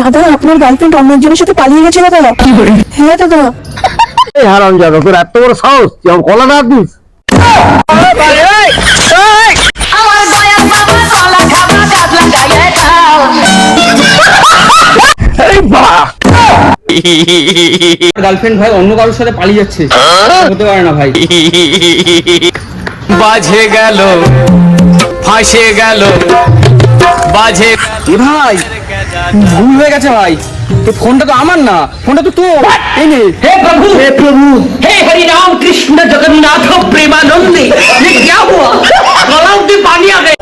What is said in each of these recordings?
দাদা আপনার গার্লফ্রেন্ড অন্যজনের সাথে পালিয়ে গেছে দাদা। হ্যাঁ দাদা। এই হারাম যাবে তোর এত বড় সাহস তুই আমার কলা না দিস। গার্লফ্রেন্ড ভাই অন্য কারোর সাথে পালিয়ে যাচ্ছে। হতে পারে না ভাই। বাজে গেল ফাঁসে গেল বাজে ভাই ভুল হয়ে গেছে ভাই তো ফোনটা তো আমার না ফোনটা তো তোর এই নে हे प्रभु हे प्रभु हे हरि राम कृष्ण जगन्नाथ प्रेमानंदी ये क्या हुआ गलाव में पानी आ गया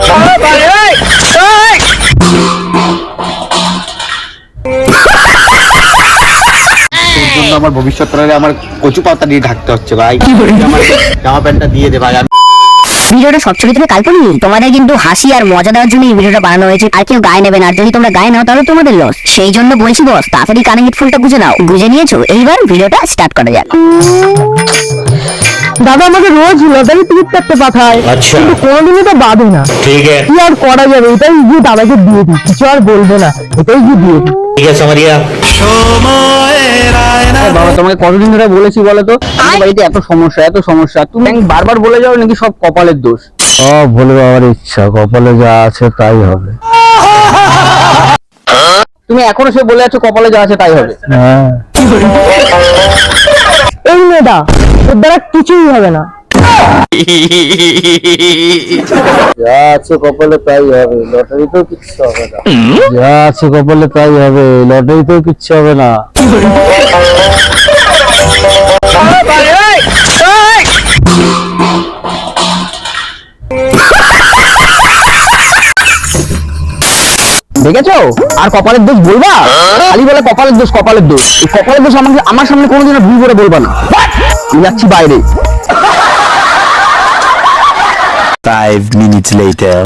তোর জন্য আমার ভবিষ্যৎটারে আমার কচু পাতা দিয়ে ঢাকতে হচ্ছে ভাই আমার জামা প্যান্টটা দিয়ে দে ভাই ভিডিওটা তুমি কাল্পনিক তোমাদের কিন্তু হাসি আর মজা দেওয়ার জন্য এই ভিডিওটা বানানো হয়েছে। আর কেউ গায়ে নেবে না। যদি তোমরা গায়ে নাও, তাহলে তোমাদের লস সেই জন্য বলছি বস, তাড়াতাড়ি কানে হেডফোনটা গুজে নাও। বুঝে নিয়েছো, এইবার ভিডিওটা স্টার্ট করা যাক। দাদা আমাকে রোজ লটারি টিকিট কাটতে পাঠায়। কিন্তু কোনোদিনই তো বাঁধে না। ঠিক আছে। কি আর করা যাবে? এটাই গিয়ে দাদাকে দিয়ে দিই। কিছু আর বলব না। এটাই গিয়ে দিয়ে দিই। ঠিক আছে মারিয়া। বাবা তোমাকে কতদিন ধরে বলেছি বলো তো? আমার বাড়িতে এত সমস্যা এত সমস্যা। তুমি বারবার বলে যাও নাকি সব কপালের দোষ? সব বলে বাবার ইচ্ছা কপালে যা আছে তাই হবে। তুমি এখনও সে বলে আছো কপালে যা আছে তাই হবে। এই মেয়েটা ওর দ্বারা কিছুই হবে না। যা আছে কপালে তাই হবে লটারিতেও কিচ্ছু হবে না। যা আছে কপালে তাই হবে লটারিতেও কিচ্ছু হবে না। দেখেছ? আর কপালের দোষ বলবা? খালি বলে কপালের দোষ কপালের দোষ। এই কপালের দোষ আমাকে আমার সামনে কোনোদিন ভুল করে বলবা না। আমি যাচ্ছি বাইরে। ফাইভ মিনিটস লেটার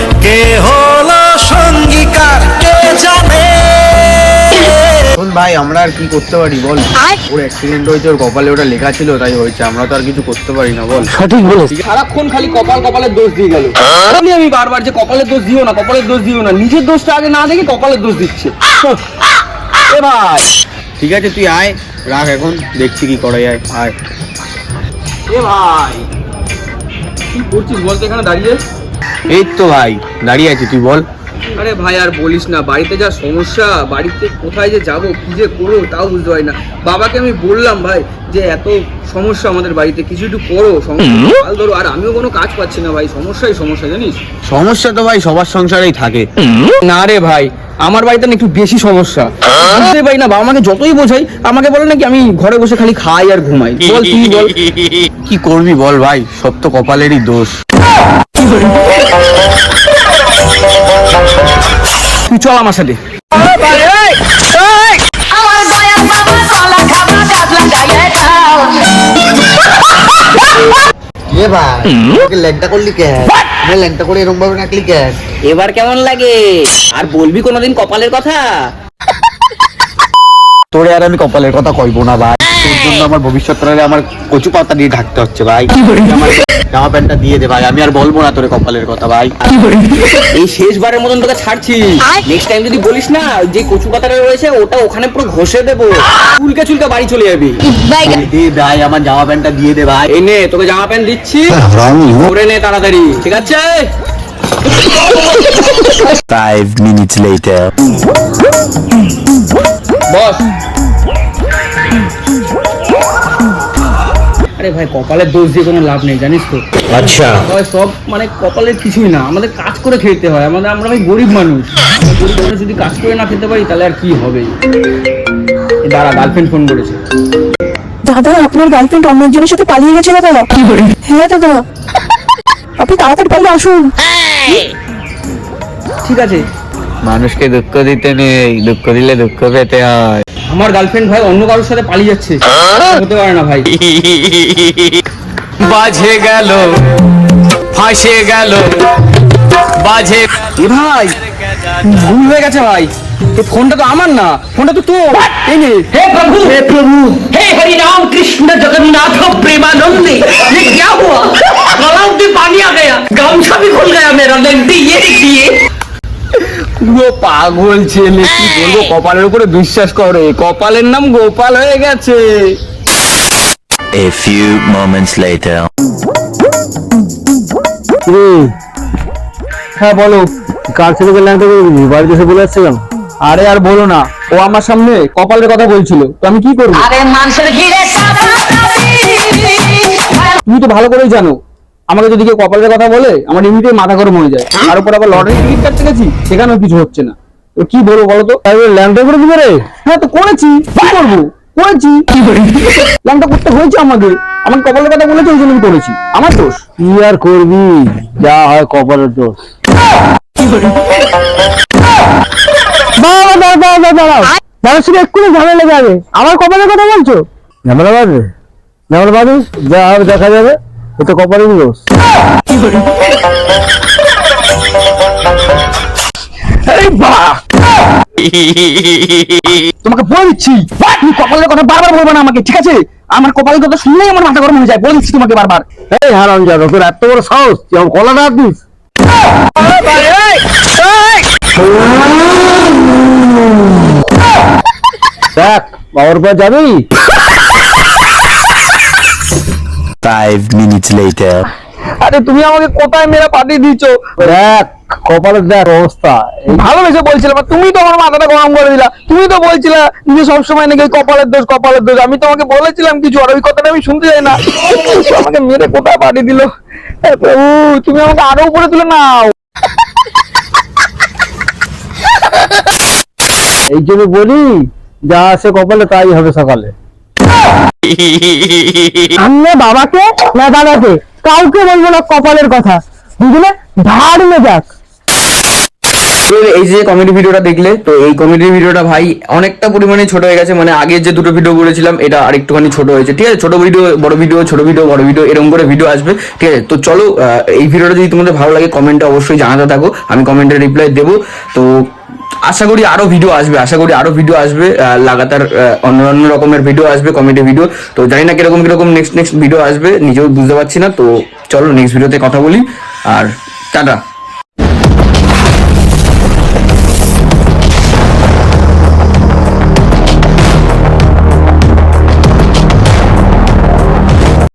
শোন ভাই আমরা আর কি করতে পারি বল? ওর অ্যাক্সিডেন্ট হয়েছে ওর কপালে ওটা লেখা ছিল তাই হয়েছে। আমরা তো আর কিছু করতে পারি না বল। সঠিক বলেছিস। সারাক্ষণ খালি কপাল কপালের দোষ দিয়ে গেল। বলি আমি বারবার যে কপালের দোষ দিও না কপালের দোষ দিও না। নিজের দোষটা আগে না দেখে কপালের দোষ দিচ্ছে। এ ভাই। ঠিক আছে তুই আয়। রাখ এখন দেখছি কি করা যায়। আয়। এ ভাই। কি করছিস বল বলতে এখানে দাঁড়িয়ে? এই তো ভাই দাঁড়িয়ে আছি তুই বল। আরে ভাই আর বলিস না বাড়িতে যা সমস্যা বাড়িতে কোথায় যে যাব কি যে করব তাও বুঝতে পারি না। বাবাকে আমি বললাম ভাই যে এত সমস্যা আমাদের বাড়িতে কিছু একটু করো সমস্যা ধরো। আর আমিও কোনো কাজ পাচ্ছি না ভাই সমস্যাই সমস্যা জানিস? সমস্যা তো ভাই সবার সংসারেই থাকে। না রে ভাই আমার বাড়িতে না একটু বেশি সমস্যা। বুঝতে পারি না বাবা আমাকে যতই বোঝাই আমাকে বলে নাকি আমি ঘরে বসে খালি খাই আর ঘুমাই। বল তুই বল। কি করবি বল ভাই সব তো কপালেরই দোষ। তুই চল আমার সাথে। এবার কেমন লাগে? আর বলবি কোনোদিন কপালের কথা? তোরে আর আমি কপালের কথা কইবো না ভাই। তোর জন্য আমার ভবিষ্যৎটারে আমার কচু পাতা দিয়ে ঢাকতে হচ্ছে ভাই। আমার জামা প্যান্টটা দিয়ে দে ভাই। আমি আর বলব না তোরে কপালের কথা ভাই। এই শেষবারের মতন তোকে ছাড়ছি। নেক্সট টাইম যদি বলিস না যে কচু পাতাটা রয়েছে ওটা ওখানে পুরো ঘষে দেবো। চুলকে চুলকে বাড়ি চলে যাবি। দে ভাই আমার জামা প্যান্টটা দিয়ে দে ভাই। এনে তোকে জামা প্যান্ট দিচ্ছি। পরে নে তাড়াতাড়ি ঠিক আছে? Five minutes later boss. আরে ভাই কপালের দোষ দিয়ে কোনো লাভ নেই জানিস তো। আচ্ছা। হয় সব মানে কপালের কিছুই না আমাদের কাজ করে খেতে হয় আমাদের আমরা ভাই গরিব মানুষ। গরিব মানুষ যদি কাজ করে না খেতে পারি তাহলে আর কি হবে? এ দাঁড়া গার্লফ্রেন্ড ফোন করেছে। দাদা আপনার গার্লফ্রেন্ড অন্যজনের সাথে পালিয়ে গেছে দাদা। হ্যাঁ দাদা। আপনি তাড়াতাড়ি পালিয়ে আসুন। ঠিক আছে। মানুষকে দুঃখ দিতে নেই দুঃখ দিলে দুঃখ পেতে হয়। আমার গার্লফ্রেন্ড ভাই অন্য কারোর সাথে পালিয়ে যাচ্ছে হতে পারে না ভাই বাজে গেল ফাঁসে গেল বাজে এ ভাই ভুল হয়ে গেছে ভাই এই ফোনটা তো আমার না ফোনটা তো তোর এই নে हे प्रभु हे प्रभु हे हरि राम कृष्ण जगन्नाथ प्रेमानंदी ये क्या हुआ गलाव में पानी आ गया गमछा भी खुल गया मेरा नंदी ये देखिए পুরো পাগল ছেলে কি বলব কপালের উপরে বিশ্বাস করে। কপালের নাম গোপাল হয়ে গেছে। A few moments later. হ্যাঁ বলো কার ছেলেকে ল্যাংটা করে দিবি বাড়িতে এসে বলে আসছে কেন? আরে আর বলো না ও আমার সামনে কপালের কথা বলছিল তো আমি কি করব? আরে মানুষের ঘিরে তুমি তো ভালো করেই জানো আমাকে যদি কেউ কপালের কথা বলে আমার এমনিতেই মাথা গরম হয়ে যায়। তার উপর আবার লটারি টিকিট কাটতে গেছি সেখানেও কিছু হচ্ছে না। তো কি বলব বলো তো? ল্যাংটা করে দিবে রে? হ্যাঁ তো করেছি। কি করব? করেছি। প্ল্যানটা করতে হয়েছে আমাকে। আমার কপালের কথা বলেছে ওই জন্য করেছি। আমার দোষ? কি আর করবি? যা হয় কপালের দোষ। দাঁড়াও দাঁড়াও দাঁড়াও দাঁড়াও দাঁড়াও। শুধু এক্ষুনি ঝামেলা যাবে। আমার কপালের কথা বলছো? ঝামেলা বাঁধবে ঝামেলা বাঁধবে যা হবে দেখা যাবে। এ তো কপালেরই দোষ। তোমাকে বলে দিচ্ছি তুমি কপালের কথা বারবার বলবে না আমাকে ঠিক আছে? আমার কপালের কথা শুনলেই আমার মাথা গরম হয়ে যায় বলে দিচ্ছি তোমাকে বারবার। এই হারাম যাবে তোর এত বড় সাহস তুই আমার কলা না দিস? দেখ বাবার পর যাবি? Five minutes later. আরে তুমি আমাকে কোথায় মেরা পাঠিয়ে দিচ্ছ দেখ কপালের দেখ অবস্থা। এই ভালোবেসে বলছিলাম আর তুমি তো আমার মাথাটা গরম করে দিলা। তুমি তো বলছিলে যে সবসময় নাকি কপালের দোষ কপালের দোষ। আমি তোমাকে বলেছিলাম কিছু আর ওই কথাটা আমি শুনতে চাই না। আমাকে মেরে কোথায় পাঠিয়ে দিল? প্রভু তুমি আমাকে আরও উপরে তুলে নাও। এই জন্য বলি যা আছে কপালে তাই হবে সকালে। আমি বাবাকে না দাদাকে কাউকে বলব না কপালের কথা। বুঝলে ধার মে যাক এই যে কমেডি ভিডিওটা দেখলে, তো এই কমেডি ভিডিওটা ভাই অনেকটা পরিমাণে ছোট হয়ে গেছে। মানে আগে যে দুটো ভিডিও করেছিলাম এটা আরেকটুখানি ছোট হয়েছে। ঠিক আছে, ছোট ভিডিও বড় ভিডিও ছোট ভিডিও বড় ভিডিও এরকম করে ভিডিও আসবে। ঠিক আছে, তো চলো এই ভিডিওটা যদি তোমাদের ভালো লাগে কমেন্টে অবশ্যই জানাতে থাকো। আমি কমেন্টে রিপ্লাই দেবো। তো আশা করি আরও ভিডিও আসবে আশা করি আরও ভিডিও আসবে লাগাতার আহ, অন্য অন্য রকমের ভিডিও আসবে কমেডি ভিডিও তো জানি না কীরকম কীরকম নেক্সট নেক্সট ভিডিও আসবে নিজেও বুঝতে পারছি না তো চলো নেক্সট ভিডিওতে কথা বলি আর টাটা।